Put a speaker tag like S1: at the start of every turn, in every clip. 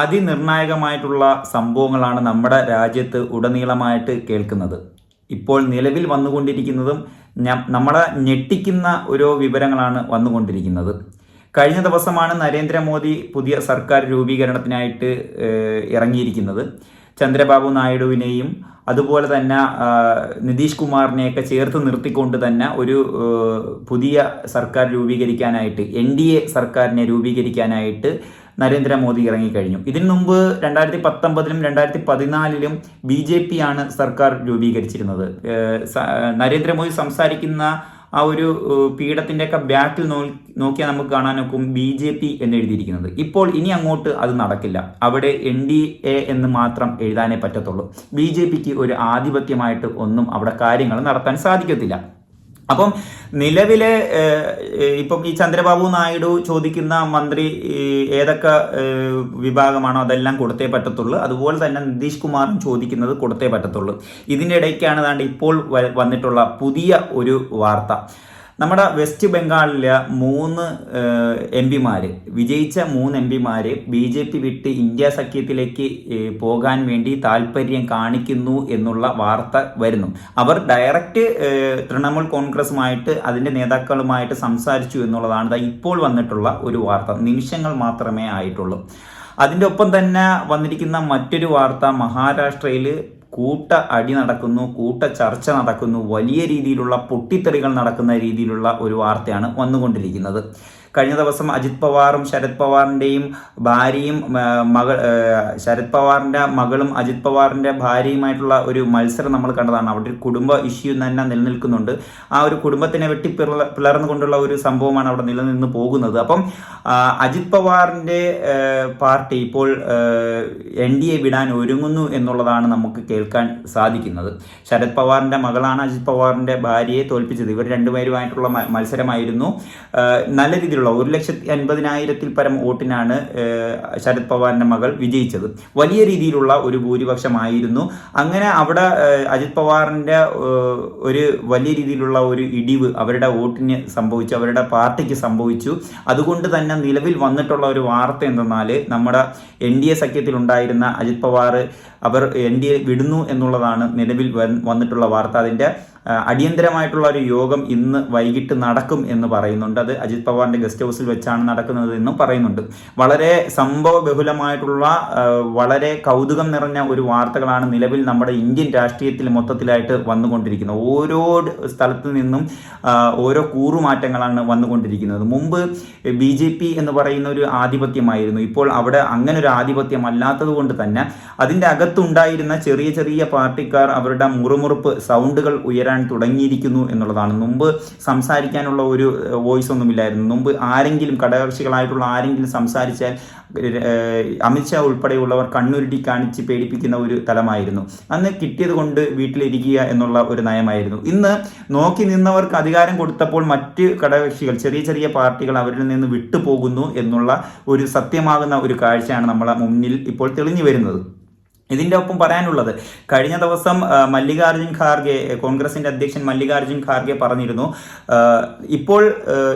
S1: അതിനിർണായകമായിട്ടുള്ള സംഭവങ്ങളാണ് നമ്മുടെ രാജ്യത്ത് ഉടനീളമായിട്ട് കേൾക്കുന്നത്. ഇപ്പോൾ നിലവിൽ വന്നുകൊണ്ടിരിക്കുന്നതും നമ്മളെ ഞെട്ടിക്കുന്ന ഓരോ വിവരങ്ങളാണ് വന്നുകൊണ്ടിരിക്കുന്നത്. കഴിഞ്ഞ ദിവസമാണ് നരേന്ദ്രമോദി പുതിയ സർക്കാർ രൂപീകരണത്തിനായിട്ട് ഇറങ്ങിയിരിക്കുന്നത്. ചന്ദ്രബാബു നായിഡുവിനെയും അതുപോലെ തന്നെ നിതീഷ് കുമാറിനെയൊക്കെ ചേർത്ത് നിർത്തിക്കൊണ്ട് തന്നെ ഒരു പുതിയ സർക്കാർ രൂപീകരിക്കാനായിട്ട് എൻ ഡി എ സർക്കാരിനെ രൂപീകരിക്കാനായിട്ട് നരേന്ദ്രമോദി ഇറങ്ങിക്കഴിഞ്ഞു. ഇതിനു മുമ്പ് രണ്ടായിരത്തി പത്തൊമ്പതിലും രണ്ടായിരത്തി പതിനാലിലും ബി ജെ പി ആണ് സർക്കാർ രൂപീകരിച്ചിരുന്നത്. നരേന്ദ്രമോദി സംസാരിക്കുന്ന ആ ഒരു പീഠത്തിന്റെയൊക്കെ ബാക്കിൽ നോക്കിയാൽ നമുക്ക് കാണാൻ നോക്കും ബി ജെ പി എന്ന് എഴുതിയിരിക്കുന്നത് ഇപ്പോൾ ഇനി അങ്ങോട്ട് അത് നടക്കില്ല. അവിടെ എൻ ഡി എ എന്ന് മാത്രം എഴുതാനേ പറ്റത്തുള്ളൂ. ബി ജെ പിക്ക് ഒരു ആധിപത്യമായിട്ട് ഒന്നും അവിടെ കാര്യങ്ങൾ നടത്താൻ സാധിക്കത്തില്ല. അപ്പം നിലവിലെ ഇപ്പം ഈ ചന്ദ്രബാബു നായിഡു ചോദിക്കുന്ന മന്ത്രി ഏതൊക്കെ വിഭാഗമാണോ അതെല്ലാം കൊടുത്തേ പറ്റത്തുള്ളൂ. അതുപോലെ തന്നെ നിതീഷ് കുമാറും ചോദിക്കുന്നത് കൊടുത്തേ പറ്റത്തുള്ളൂ. ഇതിന്റെ ഇടയ്ക്കാണ് ഇപ്പോൾ വന്നിട്ടുള്ള പുതിയ ഒരു വാർത്ത. നമ്മുടെ വെസ്റ്റ് ബംഗാളിലെ മൂന്ന് എം പിമാർ വിജയിച്ച മൂന്ന് എം പിമാർ ബി ജെ പി വിട്ട് ഇന്ത്യ സഖ്യത്തിലേക്ക് പോകാൻ വേണ്ടി താല്പര്യം കാണിക്കുന്നു എന്നുള്ള വാർത്ത വരുന്നു. അവർ ഡയറക്റ്റ് തൃണമൂൽ കോൺഗ്രസുമായിട്ട് അതിന്റെ നേതാക്കളുമായിട്ട് സംസാരിച്ചു എന്നുള്ളതാണ് ഇപ്പോൾ വന്നിട്ടുള്ള ഒരു വാർത്ത. നിമിഷങ്ങൾ മാത്രമേ ആയിട്ടുള്ളൂ. അതിന്റെ ഒപ്പം തന്നെ വന്നിരിക്കുന്ന മറ്റൊരു വാർത്ത മഹാരാഷ്ട്രയിൽ കൂട്ട അടി നടക്കുന്നു കൂട്ട ചർച്ച നടക്കുന്നു വലിയ രീതിയിലുള്ള പൊട്ടിത്തെറികൾ നടക്കുന്ന രീതിയിലുള്ള ഒരു വാർത്തയാണ് വന്നുകൊണ്ടിരിക്കുന്നത്. കഴിഞ്ഞ ദിവസം അജിത് പവാറും ശരത് പവാറിന്റെയും ഭാര്യയും മകൾ ശരത് പവാറിന്റെ മകളും അജിത് പവാറിന്റെ ഭാര്യയുമായിട്ടുള്ള ഒരു മത്സരം നമ്മൾ കണ്ടതാണ്. അവിടെ ഒരു കുടുംബ ഇഷ്യൂ തന്നെ നിലനിൽക്കുന്നുണ്ട്. ആ ഒരു കുടുംബത്തിനെ വെട്ടി പിള പിളർന്നുകൊണ്ടുള്ള ഒരു സംഭവമാണ് അവിടെ നിലനിന്ന് പോകുന്നത്. അപ്പം അജിത് പവാറിന്റെ പാർട്ടി ഇപ്പോൾ എൻ ഡി എ വിടാൻ ഒരുങ്ങുന്നു എന്നുള്ളതാണ് നമുക്ക് കേൾക്കാൻ സാധിക്കുന്നത്. ശരത് പവാറിന്റെ മകളാണ് അജിത് പവാറിന്റെ ഭാര്യയെ തോൽപ്പിച്ചത്. ഇവർ രണ്ടുപേരുമായിട്ടുള്ള മത്സരമായിരുന്നു. നല്ല നല്ല രീതിയിലുള്ള ഒരു ലക്ഷത്തി അൻപതിനായിരത്തിൽ പരം വോട്ടിനാണ് ശരത് പവാറിന്റെ മകൾ വിജയിച്ചത്. വലിയ രീതിയിലുള്ള ഒരു ഭൂരിപക്ഷമായിരുന്നു. അങ്ങനെ അവിടെ അജിത് പവാറിന്റെ ഒരു വലിയ രീതിയിലുള്ള ഒരു ഇടിവ് അവരുടെ വോട്ടിന് സംഭവിച്ചു അവരുടെ പാർട്ടിക്ക് സംഭവിച്ചു. അതുകൊണ്ട് തന്നെ നിലവിൽ വന്നിട്ടുള്ള ഒരു വാർത്ത എന്തെന്നാൽ നമ്മുടെ എൻ ഡി എ സഖ്യത്തിൽ ഉണ്ടായിരുന്ന അജിത് പവാർ അവർ എൻ ഡി എ വിടുന്നു എന്നുള്ളതാണ് നിലവിൽ വന്നിട്ടുള്ള വാർത്ത. അതിന്റെ അടിയന്തരമായിട്ടുള്ള ഒരു യോഗം ഇന്ന് വൈകിട്ട് നടക്കും എന്ന് പറയുന്നുണ്ട്. അത് അജിത് പവാറിന്റെ ഗസ്റ്റ് ഹൗസിൽ വെച്ചാണ് നടക്കുന്നത് എന്നും പറയുന്നുണ്ട്. വളരെ സംഭവ ബഹുലമായിട്ടുള്ള വളരെ കൗതുകം നിറഞ്ഞ ഒരു വാർത്തകളാണ് നിലവിൽ നമ്മുടെ ഇന്ത്യൻ രാഷ്ട്രീയത്തിൽ മൊത്തത്തിലായിട്ട് വന്നുകൊണ്ടിരിക്കുന്നത്. ഓരോ സ്ഥലത്തു നിന്നും ഓരോ കൂറുമാറ്റങ്ങളാണ് വന്നുകൊണ്ടിരിക്കുന്നത്. മുമ്പ് ബി ജെ പി എന്ന് പറയുന്ന ഒരു ആധിപത്യമായിരുന്നു. ഇപ്പോൾ അവിടെ അങ്ങനെ ഒരു ആധിപത്യം അല്ലാത്തത് കൊണ്ട് തന്നെ അതിന്റെ അകത്തുണ്ടായിരുന്ന ചെറിയ ചെറിയ പാർട്ടിക്കാർ അവരുടെ മുറുമുറുപ്പ് സൗണ്ടുകൾ ഉയരാൻ തുടങ്ങിയിരിക്കുന്നു എന്നുള്ളതാണ്. മുമ്പ് സംസാരിക്കാനുള്ള ഒരു വോയിസ് ഒന്നുമില്ലായിരുന്നു. മുമ്പ് ആരെങ്കിലും ഘടകകക്ഷികളായിട്ടുള്ള ആരെങ്കിലും സംസാരിച്ചാൽ അമിത്ഷാ ഉൾപ്പെടെയുള്ളവർ കണ്ണുരുട്ടി കാണിച്ച് പേടിപ്പിക്കുന്ന ഒരു തലമായിരുന്നു. അന്ന് കിട്ടിയത് കൊണ്ട് വീട്ടിലിരിക്കുക എന്നുള്ള ഒരു നയമായിരുന്നു. ഇന്ന് നോക്കി നിന്നവർക്ക് അധികാരം കൊടുത്തപ്പോൾ മറ്റ് ഘടകകക്ഷികൾ ചെറിയ ചെറിയ പാർട്ടികൾ അവരിൽ നിന്ന് വിട്ടുപോകുന്നു എന്നുള്ള ഒരു സത്യമാകുന്ന ഒരു കാഴ്ചയാണ് നമ്മളെ മുന്നിൽ ഇപ്പോൾ തെളിഞ്ഞു വരുന്നത്. ഇതിന്റെ ഒപ്പം പറയാനുള്ളത് കഴിഞ്ഞ ദിവസം മല്ലികാർജുൻ ഖാർഗെ കോൺഗ്രസിന്റെ അധ്യക്ഷൻ മല്ലികാർജുൻ ഖാർഗെ പറഞ്ഞിരുന്നു ഇപ്പോൾ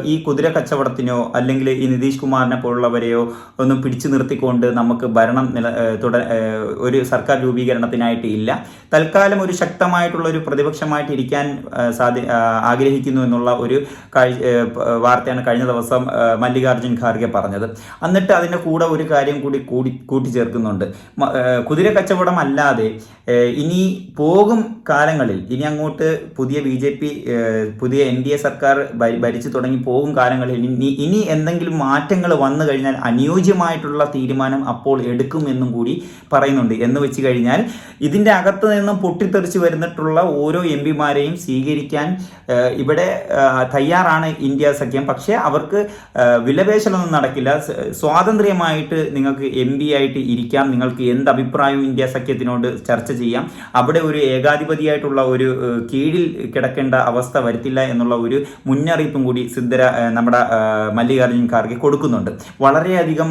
S1: ഈ കുതിര കച്ചവടത്തിനോ അല്ലെങ്കിൽ ഈ നിതീഷ് കുമാറിനെ പോലുള്ളവരെയോ ഒന്നും പിടിച്ചു നിർത്തിക്കൊണ്ട് നമുക്ക് ഭരണം നില തുട ഒരു സർക്കാർ രൂപീകരണത്തിനായിട്ട് ഇല്ല. തൽക്കാലം ഒരു ശക്തമായിട്ടുള്ള ഒരു പ്രതിപക്ഷമായിട്ട് ഇരിക്കാൻ സാധി ആഗ്രഹിക്കുന്നു എന്നുള്ള ഒരു വാർത്തയാണ് കഴിഞ്ഞ ദിവസം മല്ലികാർജുൻ ഖാർഗെ പറഞ്ഞത്. എന്നിട്ട് അതിന്റെ കൂടെ ഒരു കാര്യം കൂടി കൂടി കൂട്ടിച്ചേർക്കുന്നുണ്ട്. കുതിര കച്ചവടം അല്ലാതെ ഇനി പോകും കാലങ്ങളിൽ ഇനി അങ്ങോട്ട് പുതിയ ബി ജെ പി പുതിയ എൻ ഡി എ സർക്കാർ ഭരിച്ചു തുടങ്ങി പോകും കാലങ്ങളിൽ ഇനി എന്തെങ്കിലും മാറ്റങ്ങൾ വന്നു കഴിഞ്ഞാൽ അനുയോജ്യമായിട്ടുള്ള തീരുമാനം അപ്പോൾ എടുക്കും എന്നും കൂടി പറയുന്നുണ്ട്. എന്ന് വെച്ച് കഴിഞ്ഞാൽ ഇതിന്റെ അകത്ത് നിന്നും പൊട്ടിത്തെറിച്ച് വരുന്നിട്ടുള്ള ഓരോ എം പിമാരെയും സ്വീകരിക്കാൻ ഇവിടെ തയ്യാറാണ് ഇന്ത്യ സഖ്യം. പക്ഷേ അവർക്ക് വിലപേശലൊന്നും നടക്കില്ല. സ്വാതന്ത്ര്യമായിട്ട് നിങ്ങൾക്ക് എം ആയിട്ട് ഇരിക്കാം. നിങ്ങൾക്ക് എന്ത് അഭിപ്രായവും ഇന്ത്യ സഖ്യത്തിനോട് ചർച്ച ചെയ്യാം. അവിടെ ഒരു ഏകാധിപതിയായിട്ടുള്ള ഒരു കീഴിൽ കിടക്കേണ്ട അവസ്ഥ വരുത്തില്ല എന്നുള്ള ഒരു മുന്നറിയിപ്പും കൂടി സിദ്ധര നമ്മുടെ മല്ലികാർജുൻ ഖാർഗെ കൊടുക്കുന്നുണ്ട്. വളരെയധികം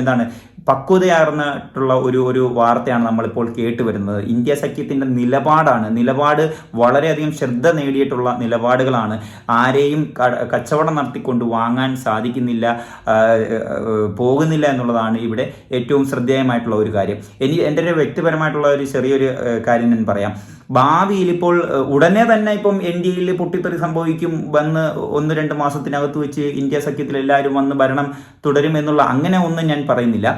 S1: എന്താണ് പക്വതയാർന്നിട്ടുള്ള ഒരു ഒരു വാർത്തയാണ് നമ്മളിപ്പോൾ കേട്ട് വരുന്നത് ഇന്ത്യ സഖ്യത്തിന്റെ നിലപാടാണ് നിലപാട് വളരെയധികം ശ്രദ്ധ നേടിയിട്ടുള്ള നിലപാടുകളാണ്. ആരെയും കച്ചവടം നടത്തിക്കൊണ്ട് വാങ്ങാൻ സാധിക്കുന്നില്ല പോകുന്നില്ല എന്നുള്ളതാണ് ഇവിടെ ഏറ്റവും ശ്രദ്ധേയമായിട്ടുള്ള ഒരു കാര്യം. ഇനി എന്റെ ഒരു വ്യക്തിപരമായിട്ടുള്ള ഒരു ചെറിയൊരു കാര്യം ഞാൻ പറയാം. ഭാവിയിൽ ഇപ്പോൾ ഉടനെ തന്നെ ഇപ്പം എൻ ഡി എയിൽ പൊട്ടിത്തെറി സംഭവിക്കും വന്ന് ഒന്ന് രണ്ട് മാസത്തിനകത്ത് വെച്ച് ഇന്ത്യ സഖ്യത്തിൽ എല്ലാവരും വന്ന് ഭരണം തുടരുമെന്നുള്ള അങ്ങനെ ഒന്നും ഞാൻ പറയുന്നില്ല.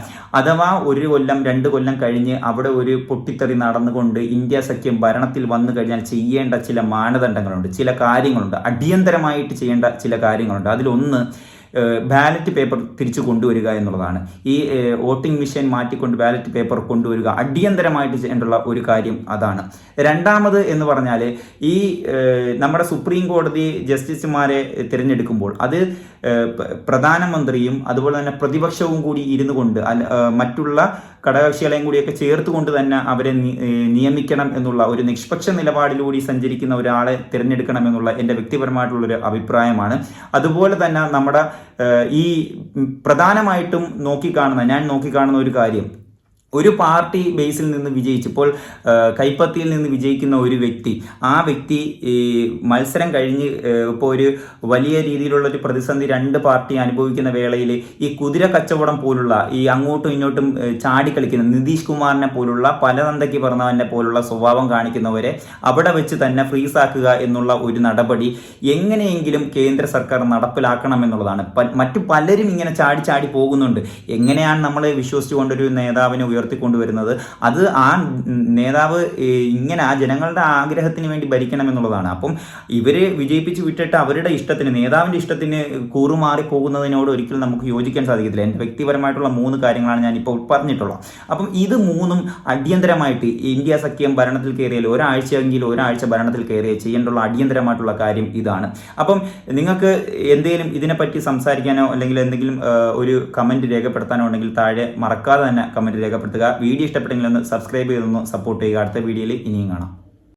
S1: അഥവാ ഒരു കൊല്ലം രണ്ട് കൊല്ലം കഴിഞ്ഞ് അവിടെ ഒരു പൊട്ടിത്തെറി നടന്നുകൊണ്ട് ഇന്ത്യ സഖ്യം ഭരണത്തിൽ വന്നു കഴിഞ്ഞാൽ ചെയ്യേണ്ട ചില മാനദണ്ഡങ്ങളുണ്ട് ചില കാര്യങ്ങളുണ്ട്. അടിയന്തരമായിട്ട് ചെയ്യേണ്ട ചില കാര്യങ്ങളുണ്ട്. അതിലൊന്ന് ബാലറ്റ് പേപ്പർ തിരിച്ചു കൊണ്ടുവരിക എന്നുള്ളതാണ്. ഈ വോട്ടിംഗ് മെഷീൻ മാറ്റിക്കൊണ്ട് ബാലറ്റ് പേപ്പർ കൊണ്ടുവരിക അടിയന്തരമായിട്ട് ചെയ്യേണ്ടുള്ള ഒരു കാര്യം അതാണ്. രണ്ടാമത് എന്ന് പറഞ്ഞാൽ ഈ നമ്മുടെ സുപ്രീം കോടതി ജസ്റ്റിസുമാരെ തിരഞ്ഞെടുക്കുമ്പോൾ അത് പ്രധാനമന്ത്രിയും അതുപോലെ തന്നെ പ്രതിപക്ഷവും കൂടി ഇരുന്നു കൊണ്ട് മറ്റുള്ള ഘടകകക്ഷികളെയും കൂടിയൊക്കെ ചേർത്തുകൊണ്ട് തന്നെ അവരെ നിയമിക്കണം എന്നുള്ള ഒരു നിഷ്പക്ഷ നിലപാടിലൂടി സഞ്ചരിക്കുന്ന ഒരാളെ തിരഞ്ഞെടുക്കണം എന്നുള്ള എന്റെ വ്യക്തിപരമായിട്ടുള്ളൊരു അഭിപ്രായമാണ്. അതുപോലെ തന്നെ നമ്മുടെ ഈ പ്രധാനമായിട്ടും നോക്കിക്കാണുന്ന ഞാൻ നോക്കിക്കാണുന്ന ഒരു കാര്യം ഒരു പാർട്ടി ബേസിൽ നിന്ന് വിജയിച്ചപ്പോൾ കൈപ്പത്തിയിൽ നിന്ന് വിജയിക്കുന്ന ഒരു വ്യക്തി ആ വ്യക്തി മത്സരം കഴിഞ്ഞ് ഇപ്പോൾ ഒരു വലിയ രീതിയിലുള്ള ഒരു പ്രതിസന്ധി രണ്ട് പാർട്ടി അനുഭവിക്കുന്ന വേളയിൽ ഈ കുതിര കച്ചവടം പോലുള്ള ഈ അങ്ങോട്ടും ഇങ്ങോട്ടും ചാടി കളിക്കുന്ന നിതീഷ് കുമാറിനെ പോലുള്ള പലതന്തയ്ക്ക് പറഞ്ഞവനെ പോലുള്ള സ്വഭാവം കാണിക്കുന്നവരെ അവിടെ വെച്ച് തന്നെ ഫ്രീസാക്കുക എന്നുള്ള ഒരു നടപടി എങ്ങനെയെങ്കിലും കേന്ദ്ര സർക്കാർ നടപ്പിലാക്കണം എന്നുള്ളതാണ്. മറ്റു പലരും ഇങ്ങനെ ചാടി ചാടി പോകുന്നുണ്ട്. എങ്ങനെയാണ് നമ്മൾ വിശ്വസിച്ചുകൊണ്ടൊരു നേതാവിനെ ഉയർത്തിക്കൊണ്ടുവരുന്നത്. അത് ആ നേതാവ് ഇങ്ങനെ ആ ജനങ്ങളുടെ ആഗ്രഹത്തിന് വേണ്ടി ഭരിക്കണം എന്നുള്ളതാണ് അപ്പം ഇവരെ വിജയിപ്പിച്ച് വിട്ടിട്ട് അവരുടെ ഇഷ്ടത്തിന് നേതാവിന്റെ ഇഷ്ടത്തിന് കൂറുമാറി പോകുന്നതിനോട് ഒരിക്കലും നമുക്ക് യോജിക്കാൻ സാധിക്കത്തില്ല. എന്റെ വ്യക്തിപരമായിട്ടുള്ള മൂന്ന് കാര്യങ്ങളാണ് ഞാൻ ഇപ്പോൾ പറഞ്ഞിട്ടുള്ളത്. അപ്പം ഇത് മൂന്നും അടിയന്തരമായിട്ട് ഇന്ത്യ സഖ്യം ഭരണത്തിൽ കയറിയാൽ ഒരാഴ്ചയെങ്കിലും ഒരാഴ്ച ഭരണത്തിൽ കയറിയ ചെയ്യേണ്ടുള്ള അടിയന്തരമായിട്ടുള്ള കാര്യം ഇതാണ്. അപ്പം നിങ്ങൾക്ക് എന്തെങ്കിലും ഇതിനെപ്പറ്റി സംസാരിക്കാനോ അല്ലെങ്കിൽ എന്തെങ്കിലും ഒരു കമന്റ് രേഖപ്പെടുത്താനോ ഉണ്ടെങ്കിൽ താഴെ മറക്കാതെ തന്നെ കമന്റ് രേഖപ്പെടുത്തുക വീഡിയോ ഇഷ്ടപ്പെട്ടെങ്കിൽ ഒന്ന് സബ്സ്ക്രൈബ് ചെയ്തൊന്ന് സപ്പോർട്ട് ചെയ്യുക. അടുത്ത വീഡിയോയിൽ ഇനിയും കാണാം.